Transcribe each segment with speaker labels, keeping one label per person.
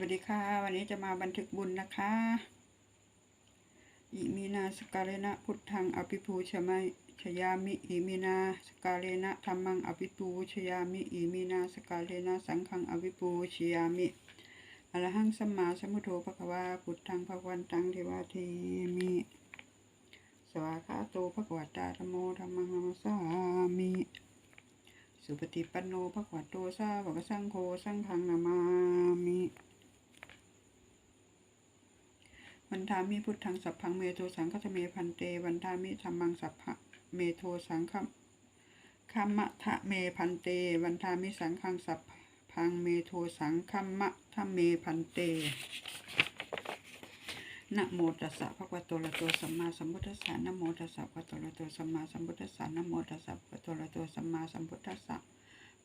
Speaker 1: วัสดีค่ะ วันนี้จะมาบันทึกบุญนะคะอิมีนาสกาเลนะพุทธังอภิปูชไมชยามิอิมีนาสกาเลนะธรรมังอภิปูชยามิอิมีนาสกาเลนะสังฆังอภิปูชยามิอรหังสัมมาสัมพุทโธภควาพุทธังภควันตังเทวาเทมิสวากขาโตภควตาธรรมโมธรรมังนัมสสามิสุปฏิปันโนภควโตสาวกสังโฆสังฆังนามามิ วันทามิพุทธังสัพพังเมโทสังฆะเมพันเต วันทามิธรรมังสัพพะเมโทสังฆะคัมมะทะเมพันเต วันทามิสังฆังสัพพังเมโทสังคัมมะทะเมพันเตนะโมตัสสะภะคะวะโตอะระโตสัมมาสัมพุทธัสสะนะโมตัสสะภะคะวะโตอะระโตสัมมาสัมพุทธัสสะนะโมตัสสะภะคะวะโตอะระโตสัมมาสัมพุทธัสสะ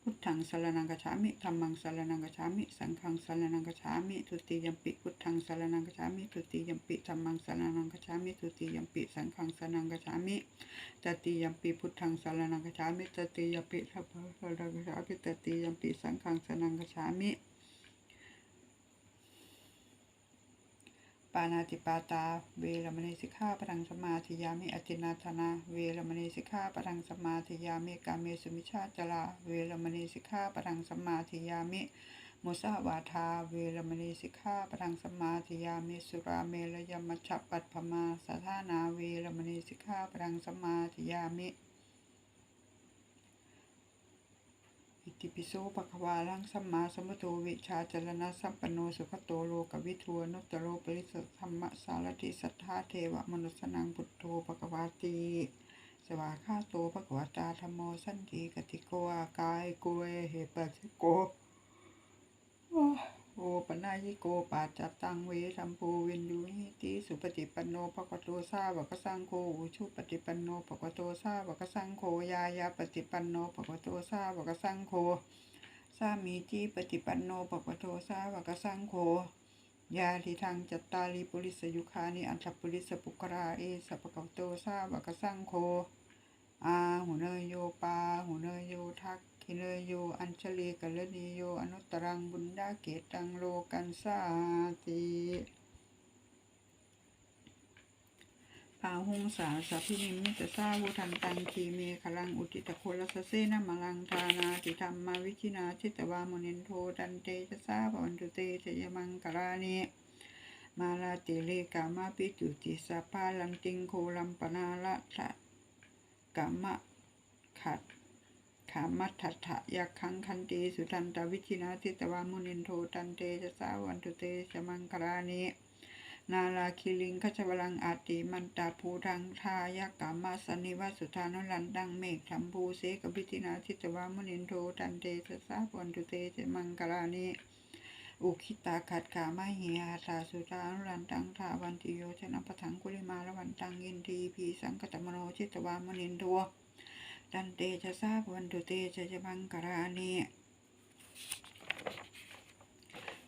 Speaker 1: พุทธังสรนังกัจฉามิธัมมังสรนังกัจฉามิ สังฆังสรนังกัจฉามิทุติยมปิพุทธังสรนังกัจฉามิทุติยมปิธัมมังสรนังกัจฉามิทุติยมปิ สังฆังสรนังกัจฉามิตติยมปิพุทธังสรนังกัจฉามิตติยมปิธัมมังสรนังกัจฉามิตติยมปิสังฆังสรนังกัจฉามิ ปานาติปาตา เวรมณีสิกขาปรังสมาธิยามิอตินาธนา เวรมณีสิกขาปรังสมาธิยามิกาเมสุมิชาจลา เวรมณีสิกขาปรังสมาธิยามิมุสาวาทา เวรมณีสิกขาปรังสมาธิยามิสุราเมรยมัชปัตภมาสาธานา เวรมณีสิกขาปรังสมาธิยามิ ติปิโสภะควาลังสัมมาสัมพุทโธวิชาจรณะสัมปันโนสุขโตโลกวิทูนุตโรปริสธรรมสารติสัทธาเทวมนุสนังพุทโธภะควาติสวาคาโตภะคะวตาธรรมโมสันติกติโกอากายโกเอเหปัสโกโอปนายโกปาจัตตังเวทัมโพเวนยู สุปฏิปันโนภะควโตสาวกสังโฆอุชุปฏิปันโนภะควโตสาวกสังโฆยายาปฏิปันโนภะควโตสาวกสังโฆสามีจีปฏิปันโนภะควโตสาวกสังโฆยาทิทังจัตตาริปุริสยุคานิอันตปุริสปุกราเอสัพพะคะวะโตสาวกสังโฆอาหุเนยโยปาหุเนยโยทักขิเนยโยอัญชลีกัลนีโยอนุตตรังบุญดาเกตังโลกันสาติ ปาหุงสาสัพพินิมิตสาวุทันตังคีเมขลังอุติตะโคลสเสนะมลังทานาติธรรมาวิชินาชิตวามุนินโทดันเตจะสาปวันตุเตชยมังกรานิมาลาติเลกามาปิตุติสาพาลันติงโคลัมปนาละทะกามะขัดขามัทธัตถะยักขังคันตีสุทันตวิชินาทิตวามุนินโทตันเตจะสาวันตุเตชมังครานิ นาลาคิลิงขจวลังอาติมันตาภูทังทายกามาสนิวาสุธานุลันดังเมฆธรรมภูเสกวิธินาทิตวามุนินโทตันเตจะสาวันตุเตชมังครานิอุคิตาขัดขามาเหียตาสุธานุลันตังทาวันติโยชนะปะทังกุลิมาละวันตังยินทีพีสังกตมโนชิตวามุนินโทตันเตจะทราบวันตุเตจะจะบังกรานี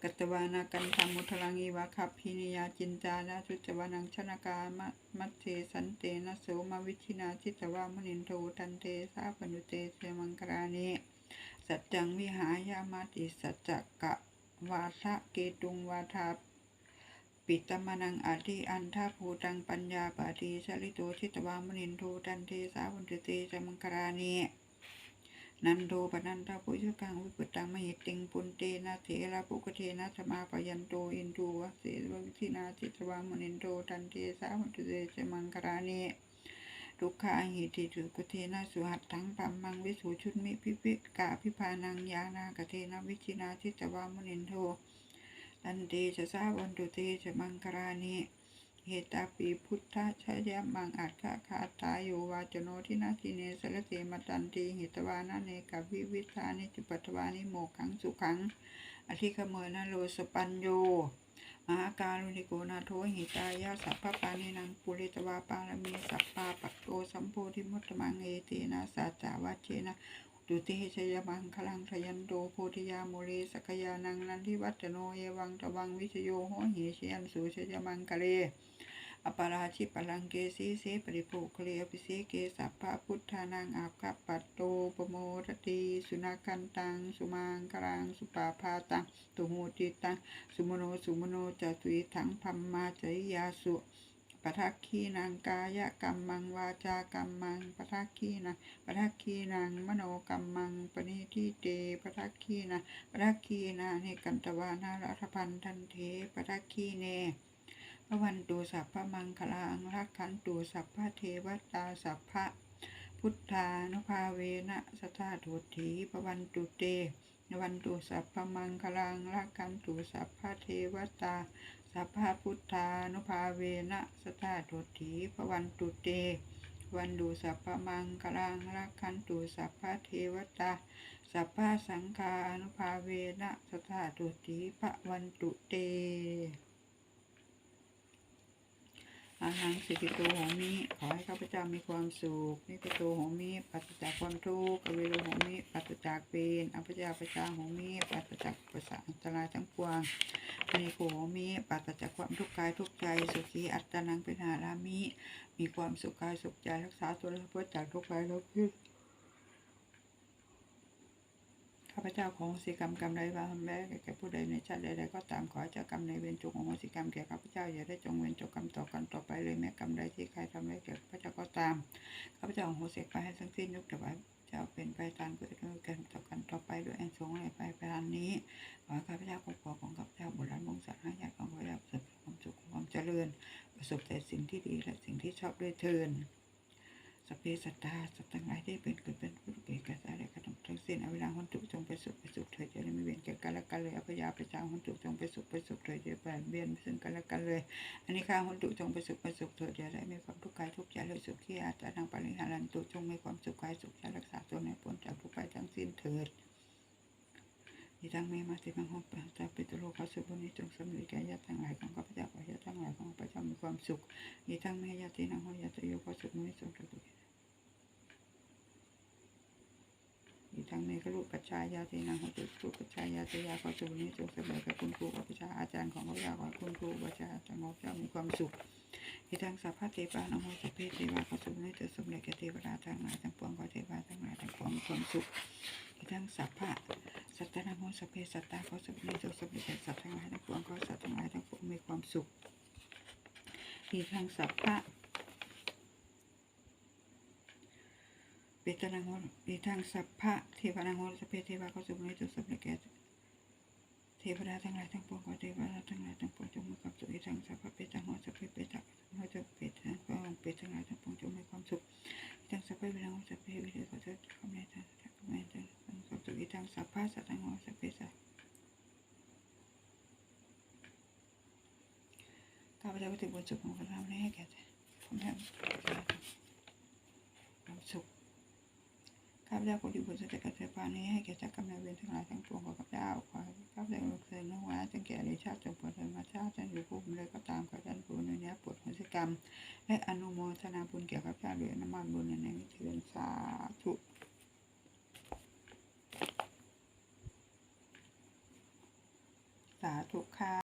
Speaker 1: กัตวานากันธรรมุทลังอีวะคับพินิยาจินจานาสุจวานังชนกามะมัตเทสันเตนะโสมวิชินาจิตวามนินโทตันเตทราบวันตุเตจะมังกรานีสัจจังวิหายามาติสัจจกะวาทะเกตุงวาทาปิตมนังอาทิอันทาภูตังปัญญาปาติสลิโตชิตวามนินโทตันเทสาวันตุเตจมังครานี นันโทปนันทปุชกังวิปุตังมหิติงปุนเตนะเถระปุกเทนะธมาปยันโตอินทูวะเสววิธินาชิตวามนินโทตันเทสาวันตุเตจมังครานีทุกขาหิติถุกเทนะสุหัตถังปัมมังวิสุชุนมิพิพิกาพิพานังยานากเทนะวิชินาชิตวามนินโทตันเตจะสาวันตุเตจมังครานิ เหตาปีพุทธชยมังอัตถคาตาโยวาจโนทินาทิเนสรเสมตันตีเหตวานาเนกาวิวิธานิจุปัตวานิโมขังสุขัง อธิขเมนะโลสปัญโยมหาการุณิโกนาโทหิตายาสัพพปานินังปุริตวาปารมีสัพปาปักโตสัมโพธิมุตมังเอเตนะสัจาวัชเชนะดุติชยมังคลังทยันโตโพธิยาโมเลสกยานังนันทิวัตโนเยวังตวังวิชโยโหหิเชยนสุชยมังคะเล อปาราชิปลังเกสีเสปริภูเคลียปิเสเกสัพพะพุทธานังอาคัปปัตโตปโมรติสุนักันตัง สุมังคลัง สุปาพาตังตุหูติตัง สุมโน สุมโนจตุยถังพัมมาจริยาสุปทักขีนังกายกรรมังวาจากรรมังปทักขีนังปทักขีนังมโนกรรมังปณิทิเตปทักขีนังปทักขีนาเนกันตวานารัฐพันธันเทปทักขีเน พระวันตุสัพพะมังคลังรักขันตุสัพพะเทวตาสัพพะพุทธานุภาเวนะสทธาโถถีพระวันตุเตวันตุสัพพะมังคลังรักขันตุสัพพะเทวตาสัพพะพุทธานุภาเวนะสทธาโถถีพระวันตุเตวันดูสัพพะมังคลังรักขันตุสัพพะเทวตาสัพพะสังฆานุภาเวนะสทธาโถถีพระวันตุเต อาหังสิกิโตโหมิขอให้ข้าพเจ้ามีความสุขนิกิโตโหมิปัสจากความทุกข์อเวโรโหมิปัสจากเวรอัปยาปชาโหมิปัสจากปัสสะอันตรายทั้งปวงนิโกโหมิปัสจากความทุกข์กายทุกใจสุขีอัตตานังเป็นหารามิ มีความสุขกายสุขใจรักษาตัวและพ้นจากทุกข์กายทุกข์ใจ ข้าพเจ้าของสิกรรมกรรมใดบางแม้แก่ผู้ใดในชาติใดๆก็ตามขอเจ้ากรรมในเวรจงอโหสิกรรมแก่ข้าพเจ้าอย่าได้จงเวรจงกรรมต่อกันต่อไปเลยแม้กรรมใดที่ใครทำได้แก่ข้าพเจ้าก็ตามข้าพเจ้าขอโหสิกรรมให้ทั้งสิ้นยกถวายจ้าเป็นไปตามเกิดขึ้นกันต่อกันต่อไปด้วยอันสงส์อะไรไปไปทางนี้ขอข้าพเจ้าครอบครัวของข้าพเจ้าบุตรหลานวงศาคณะญาติของข้าพเจ้าประสบความสุขความเจริญ ประสบแต่สิ่งที่ดีและสิ่งที่ชอบด้วยเทิน สพเพสัตตาสัตว์ทั้งหลายที่เป็นเกิดเป็นผู้เกิดกระสายและกระทำทั้งสิ้นเอาเวลาหุนจุจงไปสุขไปสุขเถิดจะได้ไม่เวียนแก่กันและกันเลยเอาพยาประจาหุนจุจงไปสุขไปสุขเถิดจะแปดเวียนซึ่งกันและกันเลยอันนี้ข้าหุนจุจงไปสุขไปสุขเถิดจะได้มีความทุกข์กายทุกข์ใจเลยสุขที่อาจจะทางปริหารันตุจงมีความสุขกายสุขใจรักษาตัวในปนจากทุกข์ไปทั้งสิ้นเถิด ที่ทั้งเมมาติมังหงปะตาปิตุโลกสุบุนิจงสำเร็จแก่ญาติทั้งหลายของข้าพเจ้าขอญาติทั้งหลายของข้าพเจ้ามีความสุขที่ทั้งเมญาตินังหอยาติโยกสุบุนิจงสำเร็จอีกทั้งในกรูปปัจจายาตินังหตุรูปปัจจายาติยาขอสุนี้จงสบายกับคุณครูกับพิชาอาจารย์ของเราอยากขอคุณครูปัจจาอาจารย์ของเจ้ามีความสุขอีกทั้งสัพพะเทวานังโมสัพเพเทวาขอสุนี้จะสมเด็จแก่เทวดาทั้งหลายทั้งปวงขอเทวาทั้งหลายทั้งปวงมีความสุข ทั้งสัพพะสัตตนาโมสเพสัตตาเขาสุนี้จงสมเด็จแก่สัตว์ทั้งหลายทั้งปวงขาสัตว์ทั้งหลายทั้งปวงมีความสุขอีทั้งสัพพะเปตนังโหดีทางสัพพะเทวานังโมสเพเทวาเขาสุนิจุสัพเพแก่ ทวดาทั้งหลายทั้งปวงขอเทวดาทั้งหลายทั้งปวงจงมีความสุขอีทางสัพพเปตังโหสพเพเปตังโหสพเพทังปวงเปตทั้งหลายทั้งปวงจงมีความสุขอีทางสัพพเวนังโหสพเพวิเดขอเถิดคำในทางทางคำในทางความสุขอีทางสัพพะสัตตังโหสพเพสัข้าพเจ้าก็ถือบุญสุขของพระรามนี้ให้แก่ผมแทนความสุขาพเจ้าขอดีบุญสัจจกเทพานี้ให้แก่เจ้ากรรมนายเวรทั้งหลายทั้งปวงของข้าพเจ้าขอข้าพเจ้าเคยน้อว้าจงแก่ในชาติจงปวดธรรมชาติจงอยู่ภูมิเลยก็ตามขอท่านผู้ในนี้ปวดหัวใกรรม และอนุโมทนาบุญแก่ข้าพเจ้าด้วยน้ำมันบุญในในเทือนสาธุสาธุค่ะ